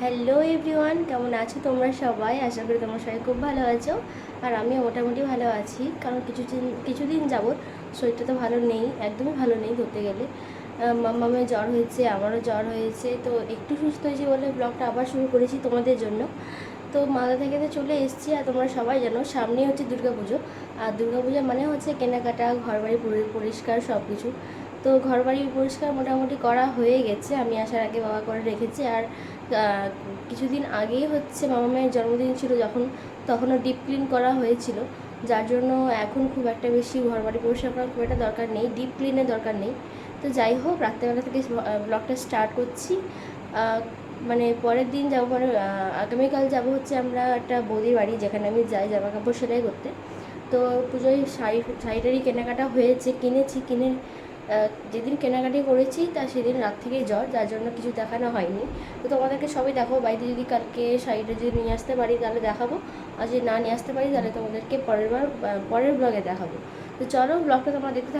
Hello everyone কেমন আছো তোমরা সবাই? আশা করি তোমরা সবাই খুব ভালো আছো। আর আমিও মোটামুটি ভালো আছি। কারণ কিছুদিন কিছুদিন যাবৎ শরীরটা তো ভালো নেই, একদমই ভালো নেই ধরতে গেলে। মামামের জ্বর হয়েছে, আমারও জ্বর হয়েছে। তো একটু সুস্থ হয়েছি বলে ব্লগটা আবার শুরু করেছি তোমাদের জন্য। তো মালদা থেকে তো চলে এসেছি আর তোমরা সবাই জানো, সামনেই হচ্ছে দুর্গাপুজো। আর দুর্গাপূজা মানে হচ্ছে কেনাকাটা, ঘরবাড়ি পরি- পরিষ্কার সব কিছু তো ঘরবাড়ি পরিষ্কার মোটামুটি করা হয়ে গেছে। আমি আসার আগে বাবা করে রেখেছি। আর কিছুদিন আগেই হচ্ছে মামা মায়ের জন্মদিন ছিল যখন তখনও ডিপ ক্লিন করা হয়েছিল। যার জন্য এখন খুব একটা বেশি ঘরবাড়ি পরিষ্কার করার খুব একটা দরকার নেই ডিপ ক্লিনের দরকার নেই। তো যাই হোক, রাত্রেবেলা থেকে ব্লগটা স্টার্ট করছি। মানে পরের দিন যাব মানে আগামীকাল যাব হচ্ছে আমরা একটা বৌদির বাড়ি, যেখানে আমি যাই জামা কাপড় সেলাই করতে। তো পুজোয় শাড়ি, শাড়িটারই কেনাকাটা হয়েছে, কিনেছি, কিনে যেদিন কেনাকাটি করেছি তা সেদিন রাত থেকেই জ্বর, যার জন্য কিছু দেখানো হয়নি। তো তোমাদেরকে সবই দেখাবো। বাড়িতে যদি কালকে শাড়িটা যদি নিয়ে আসতে পারি তাহলে দেখাবো। আর যদি না নিয়ে আসতে পারি তাহলে তোমাদেরকে পরের বার পরের ব্লগে দেখাবো। তো চলো ব্লগটা তোমরা দেখতে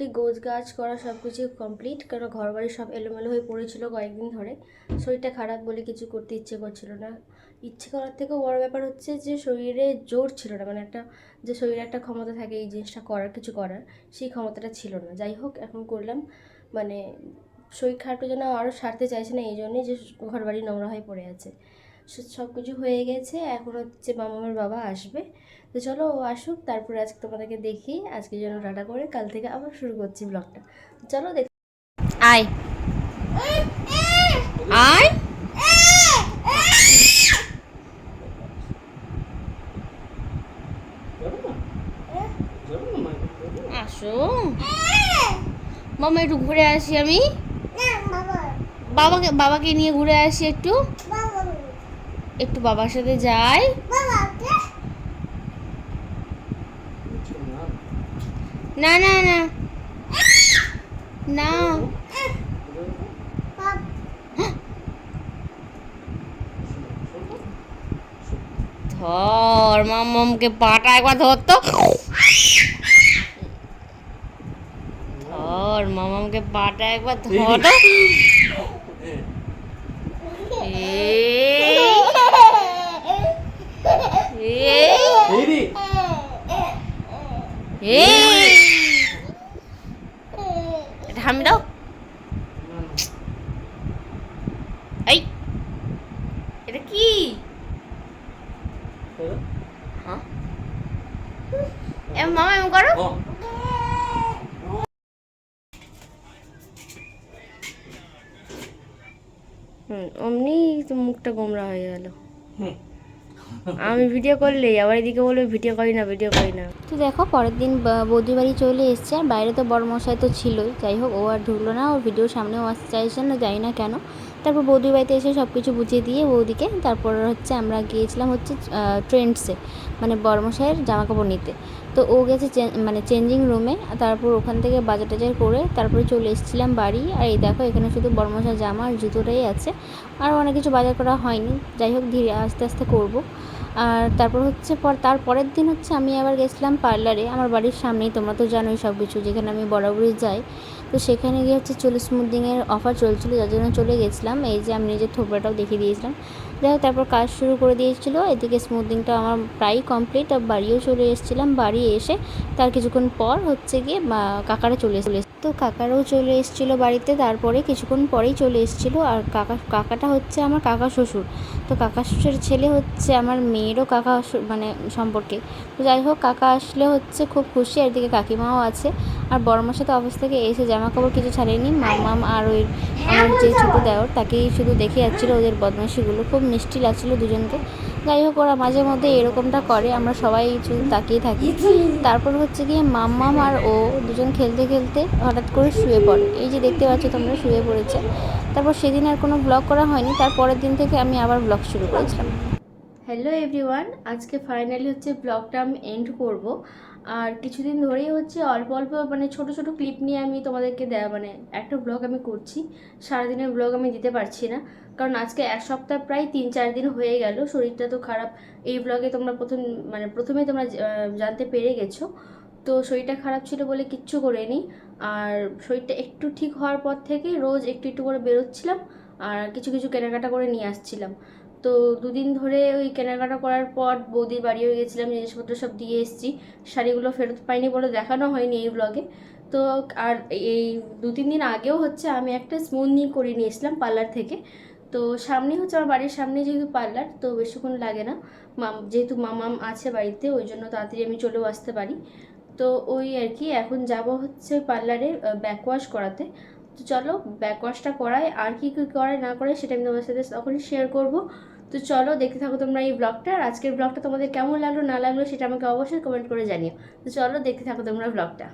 থাকো। কাজ করা সব কিছু কমপ্লিট কারণ ঘর বাড়ি সব এলোমেলো হয়ে পড়েছিল কয়েকদিন ধরে। শরীরটা খারাপ বলে কিছু করতে ইচ্ছে করছিল না। ইচ্ছে করার থেকেও বড় ব্যাপার হচ্ছে যে, শরীরে জোর ছিল না। মানে একটা, যে শরীরে একটা ক্ষমতা থাকে এই জিনিসটা করার, কিছু করার, সেই ক্ষমতাটা ছিল না। যাই হোক, এখন করলাম। মানে শরীর খারাপটা যেন আরও সারতে চাইছে না, এই জন্যই যে ঘর বাড়ি নোংরা হয়ে পড়ে আছে। সব কিছু হয়ে গেছে। এখন হচ্ছে মামার বাবা আসবে। তো চলো ও আসুক, তারপরে আজকে তোমাদেরকে দেখি, আজকে যেন টাটা করে কাল থেকে আবার শুরু করছি ব্লগটা চলো দেখ আয়। আয়। মামা একটু ঘুরে আসি আমি। বাবাকে বাবাকে নিয়ে ঘুরে আসি একটু। একটু বাবার সাথে যাই। না না না। না। ধর মাম্মামকে পাটা একবার ধরতো ধর মামামকে পাটা একবার ধর তো। এই, এই। এটা হামি দাও। এই। এটা কি? হ্যাঁ। মামা এম করো। হুম অমনি তো মুখটা গোমরা হয়ে গেল। আমি ভিডিও করলেই আবার এদিকে বলবে ভিডিও করি না ভিডিও করি না। তো দেখো, পরের দিন বৌদির বাড়ি চলে এসছে, আর বাইরে তো বড় মশাই তো ছিলই। যাই হোক, ও আর ঢুকলো না, ওর ভিডিওর সামনেও আসতে চাইছে না, জানি না কেন। তারপর বৌদির বাড়িতে এসে সব কিছু বুঝিয়ে দিয়ে বৌদিকে, তারপর হচ্ছে আমরা গিয়েছিলাম হচ্ছে ট্রেন্ডসে মানে বড় মশাইয়ের জামা কাপড় নিতে। তো ও গেছে মানে চেঞ্জিং রুমে তারপর ওখান থেকে বাজার টাজার করে তারপরে চলে এসেছিলাম বাড়ি। আর এই দেখো, এখানে শুধু বড় মশাই জামা আর জুতোটাই আছে। আর অনেক কিছু বাজার করা হয়নি। যাই হোক, ধীরে আস্তে আস্তে করব। আর তারপর হচ্ছে পর তার পরের দিন হচ্ছে আমি আবার গেছিলাম পার্লারে। আমার বাড়ির সামনেই, তোমরা তো জানোই সব কিছু, যেখানে আমি বরাবরই যাই। তো সেখানে গিয়ে হচ্ছে চুল স্মুদিংয়ের অফার চলছিল, যার জন্য চলে গেছিলাম। এই যে আমি নিজের থোবড়াটাও দেখিয়ে দিয়েছিলাম। যাই হোক তারপর কাজ শুরু করে দিয়েছিল। এদিকে স্মুদিংটা আমার প্রায় কমপ্লিট আর বাড়িও চলে এসেছিলাম। বাড়ি এসে তার কিছুক্ষণ পর হচ্ছে গিয়ে কাকারা চলে চলে তো কাকারাও চলে এসেছিল বাড়িতে, তারপরে কিছুক্ষণ পরেই চলে এসেছিল। আর কাকা, কাকাটা হচ্ছে আমার কাকা শ্বশুর। তো কাকা শ্বশুরের ছেলে হচ্ছে আমার মেয়েরও কাকা মানে সম্পর্কে। তো যাই হোক, কাকা আসলে হচ্ছে খুব খুশি, আর এদিকে কাকিমাও আছে। আর বড় মাসে তো অফিস থেকে এসে জামা কাপড় কিছু ছাড়েনি। মামাম আর ওই আমার যে ছোটো দেওর, তাকেই শুধু দেখে যাচ্ছিল ওদের বদমাশিগুলো। খুব মিষ্টি লাগছিল দুজনকে। যাই হোক, ওরা মাঝে মধ্যে এরকমটা করে, আমরা সবাই চুল তাকিয়ে থাকি। তারপর হচ্ছে গিয়ে মাম্মাম আর ও দুজন খেলতে খেলতে হঠাৎ করে শুয়ে পড়ে। এই যে দেখতে পাচ্ছ তোমরা, শুয়ে পড়েছে। তারপর সেদিন আর কোনো ব্লগ করা হয়নি, তার পরের দিন থেকে আমি আবার ব্লগ শুরু করেছিলাম। হ্যালো এভরিওয়ান আজকে ফাইনালি হচ্ছে ব্লগটা আমি এন্ড করব। আর কিছুদিন ধরেই হচ্ছে অল্প অল্প মানে ছোট ছোট ক্লিপ নিয়ে আমি তোমাদেরকে দেয়া মানে একটা ব্লগ আমি করছি। সারাদিনের ব্লগ আমি দিতে পারছি না। কারণ আজকে এক সপ্তাহ প্রায় তিন চার দিন হয়ে গেল, শরীরটা তো খারাপ। এই ব্লগে তোমরা প্রথম মানে প্রথমে তোমরা জানতে পেরে গেছো। তো শরীরটা খারাপ ছিল বলে কিচ্ছু করিনি। আর শরীরটা একটু ঠিক হওয়ার পর থেকে রোজ একটু একটু করে বেরোচ্ছিলাম। আর কিছু কিছু কেনাকাটা করে নিয়ে আসছিলাম। তো দুদিন ধরে ওই কেনাকাটা করার পর বৌদির বাড়িও গেছিলাম, জিনিসপত্র সব দিয়ে এসেছি। শাড়িগুলো ফেরত পাইনি বলে দেখানো হয়নি এই ব্লগে তো আর এই দু, তিন দিন আগেও হচ্ছে আমি একটা স্মুথনিং করে নিয়েছিলাম পার্লার থেকে। তো সামনে হচ্ছে আমার বাড়ির সামনে যেহেতু পার্লার তো বেশিক্ষণ লাগে না। মাম, যেহেতু মামাম আছে বাড়িতে, ওই জন্য তাড়াতাড়ি আমি চলেও আসতে পারি। তো ওই আর কি, এখন যাব হচ্ছে পার্লারে ব্যাকওয়াশ করাতে। তো চলো ব্যাকওয়াশটা করাই, আর কি কী করে না করে সেটা আমি তোমাদের সাথে তখনই শেয়ার করব। তো চলো দেখতে থাকো তোমরা এই ব্লগটা আর আজকের ব্লগটা তোমাদের কেমন লাগল না লাগল সেটা আমাকে অবশ্যই কমেন্ট করে জানিও। তো চলো দেখতে থাকো তোমরা ব্লগটা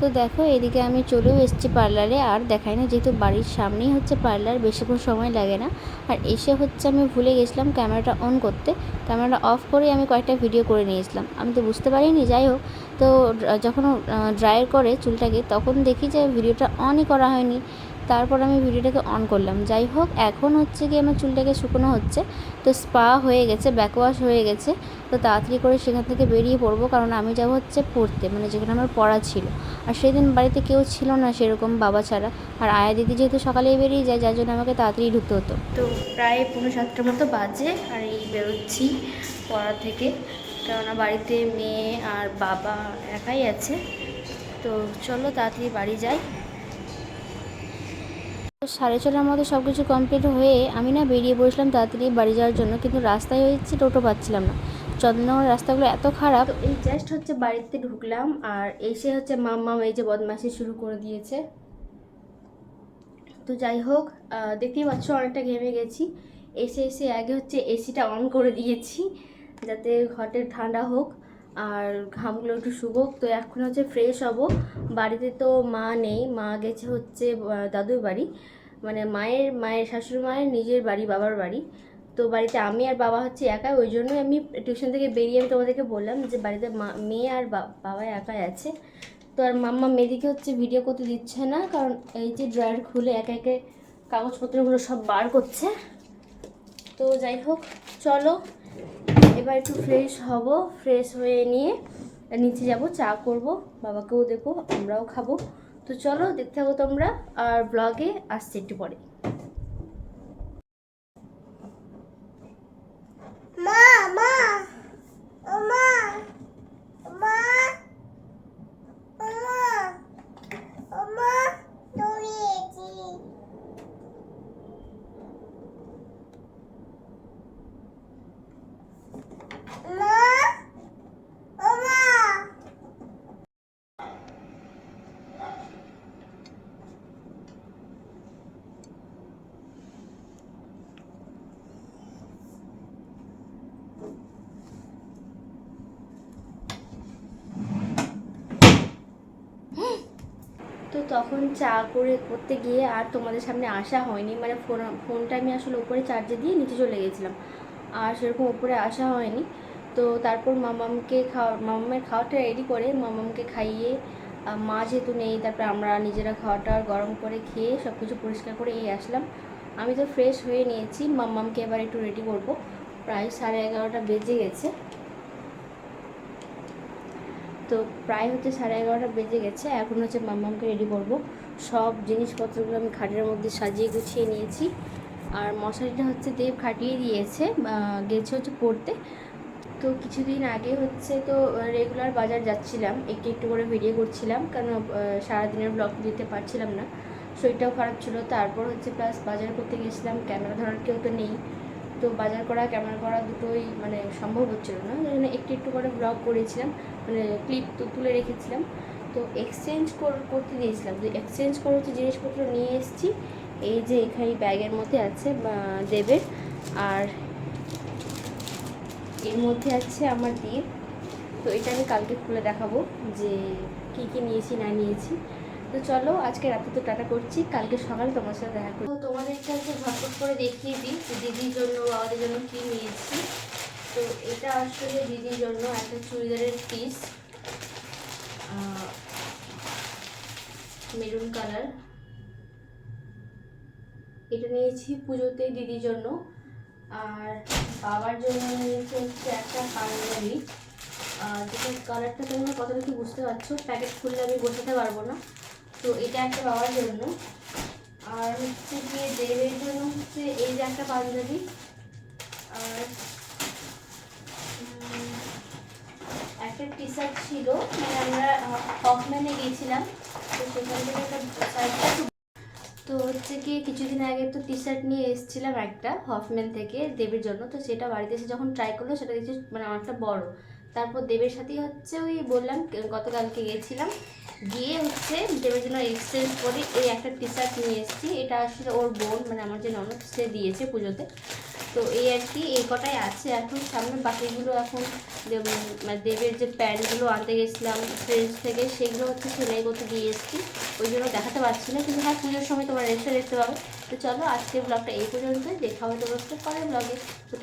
তো দেখো, এদিকে আমি চলেও এসেছি পার্লারে। আর দেখাই না, যেহেতু বাড়ির সামনেই হচ্ছে পার্লার, বেশিক্ষণ সময় লাগে না। আর এসে হচ্ছে আমি ভুলে গেছিলাম ক্যামেরাটা অন করতে। ক্যামেরাটা অফ করেই আমি কয়েকটা ভিডিও করে নিয়েছিলাম। আমি তো বুঝতে পারিনি, যাই হোক। তো, যখন ড্রায়ার করে চুলটাকে, তখন দেখি যে ভিডিওটা অনই করা হয়নি। তারপর আমি ভিডিওটাকে অন করলাম। যাই হোক এখন হচ্ছে কি আমার চুলটাকে শুকনো হচ্ছে। তো স্পা হয়ে গেছে ব্যাকওয়াশ হয়ে গেছে। তো তাড়াতাড়ি করে সেখান থেকে বেরিয়ে পড়ব, কারণ আমি যাব হচ্ছে পড়তে মানে যেখানে আমার পড়া ছিল। আর সেদিন বাড়িতে কেউ ছিল না সেরকম বাবা ছাড়া। আর আয়া দিদি যেহেতু সকালেই বেরিয়ে যায়, যার জন্য আমাকে তাড়াতাড়ি ঢুকতে হতো। তো প্রায় পনেরো সাতটার মতো বাজে, আর এই বেরোচ্ছি পড়া থেকে। কেননা বাড়িতে মেয়ে আর বাবা একাই আছে। তো চলো তাড়াতাড়ি বাড়ি যাই। সাড়ে ছটার মধ্যে সব কিছু কমপ্লিট হয়ে আমি না বেরিয়ে পড়েছিলাম তাড়াতাড়ি বাড়ি যাওয়ার জন্য, কিন্তু রাস্তায় হয়েছে টোটো পাচ্ছিলাম না। চন্দননগরের রাস্তাগুলো এত খারাপ। এই জাস্ট হচ্ছে বাড়িতে ঢুকলাম, আর এসে হচ্ছে মাম্মাম এই যে বদমাশি শুরু করে দিয়েছে। তো যাই হোক দেখতেই পাচ্ছ অনেকটা ঘেমে গেছি। এসে এসে আগে হচ্ছে এসিটা অন করে দিয়েছি, যাতে ঘরের ঠান্ডা হোক। আর ঘামগুলো একটু শুকোক তো এখন হচ্ছে ফ্রেশ হব। বাড়িতে তো মা নেই। মা গেছে হচ্ছে দাদুর বাড়ি। মানে মায়ের মায়ের শাশুড়ি মায়ের, নিজের বাড়ি, বাবার বাড়ি। তো বাড়িতে আমি আর বাবা হচ্ছে একা ওই জন্যই আমি টিউশন থেকে বেরিয়ে আমি তোমাদেরকে বললাম যে বাড়িতে মা, মেয়ে আর বাবা একাই আছে। তো আর মাম্মা মেয়েদিকে হচ্ছে ভিডিও করতে দিচ্ছে না। কারণ এই যে ড্রয়ার খুলে একে একে কাগজপত্রগুলো সব বার করছে। তো যাই হোক, চলো। এবার একটু ফ্রেশ হব ফ্রেশ হয়ে নিয়ে নিচে যাব, চা করব, বাবাকেও দেবো আমরাও খাব। তো চলো দেখতে থাকো তোমরা, আর ব্লগে আসছে একটু পরে মা মা মা মা মা মা দৌড়িয়েছি মা মা তো তখন চা করে করতে গিয়ে আর তোমাদের সামনে আসা হয়নি। মানে ফোন ফোনটা আমি আসলে উপরে চার্জে দিয়ে নিচে চলে গেছিলাম। আর সেরকম উপরে আসা হয়নি। তো তারপর মামামকে খাওয়া, মামামের খাওয়াটা রেডি করে মামামকে খাইয়ে মা যেহেতু নেই, তারপরে আমরা নিজেরা খাওয়াটা গরম করে খেয়ে সব কিছু পরিষ্কার করে এই আসলাম। আমি তো ফ্রেশ হয়ে নিয়েছি। মাম্মামকে এবার একটু রেডি করব। প্রায় সাড়ে এগারোটা বেজে গেছে। তো প্রায় হচ্ছে সাড়ে এগারোটা বেজে গেছে, এখন হচ্ছে মাম্মামকে রেডি করব। সব জিনিসপত্রগুলো আমি খাটের মধ্যে সাজিয়ে গুছিয়ে নিয়েছি। আর মশারিটা হচ্ছে দেব খাটিয়ে দিয়েছে গেছে হচ্ছে পড়তে। তো কিছুদিন আগে হচ্ছে তো রেগুলার বাজার যাচ্ছিলাম, একটু একটু করে ভিডিও করছিলাম কারণ সারাদিনের ব্লগ দিতে পারছিলাম না। শরীরটাও খারাপ ছিল, তারপর হচ্ছে প্লাস বাজার করতে গেছিলাম ক্যামেরা ধরার কেউ তো নেই। তো বাজার করা, ক্যামেরা করা দুটোই মানে সম্ভব হচ্ছিল না। জন্য একটু একটু করে ব্লগ করেছিলাম মানে ক্লিপ তো তুলে রেখেছিলাম। তো এক্সচেঞ্জ করতে দিয়েছিলাম। যে এক্সচেঞ্জ করে হচ্ছে জিনিসপত্র নিয়ে এসেছি, এই যে এখানে ব্যাগের মধ্যে আছে দেবের আর এর মধ্যে আছে আমার দ্বীপ তো এটা আমি কালকে খুলে দেখাবো যে কি কি নিয়েছি, না নিয়েছি। তো চলো, আজকে রাতে তো টাটা করছি। কালকে সকালে তোমার সাথে দেখা করব তোমাদেরকে আজকে ঝটপট করে দেখিয়ে দিই দিদির জন্য বাবাদের জন্য কি নিয়েছি। তো এটা আসলে দিদির জন্য একটা চুড়িদারের পিস মেরুন কালার এটা নিয়েছি পুজোতে দিদির জন্য। আর বাবার জন্য নিয়েছি হচ্ছে একটা পাঞ্জাবি। আর যেটা কালারটা তোমরা কতটা কি বুঝতে পারছ? প্যাকেট খুললে আমি বোঝাতে পারব না। তো এটা একটা বাবার জন্য। আর হচ্ছে গিয়ে দেবের জন্য হচ্ছে এই যে একটা পাঞ্জাবি। আর একটা টি শার্ট ছিল। মানে আমরা হফম্যানে গিয়েছিলাম। তো সেখান থেকে একটা তো হচ্ছে কি কিছুদিন আগে তো টি শার্ট নিয়ে এসেছিলাম একটা হফম্যান থেকে দেবের জন্য। তো সেটা বাড়িতে এসে যখন ট্রাই করল, সেটা দেখছি মানে অনেকটা বড়। তারপর দেবের সাথেই হচ্ছে ওই বললাম, গতকালকে গিয়েছিলাম। গিয়ে হচ্ছে দেবের জন্য এক্সচেঞ্জ করে এই একটা টি শার্ট নিয়ে এসেছি। এটা আসলে ওর বোন মানে আমার যে ননদ, সে দিয়েছে পুজোতে। তো এই আর কি, এই কটাই আছে এখন। সামনে বাকিগুলো এখন মানে দেবের যে প্যান্টগুলো আনতে গেছিলাম ফ্রেন্ডস থেকে, সেগুলো হচ্ছে সেলাই করতে দিয়ে এসেছি। ওই জন্য দেখাতে পারছি না, কিন্তু হ্যাঁ পুজোর সময় তোমার রেস্টে দেখতে পাবে। তো চলো আজকে ব্লগটা এই পর্যন্তই। দেখা হবে তোমার পরের ব্লগে তো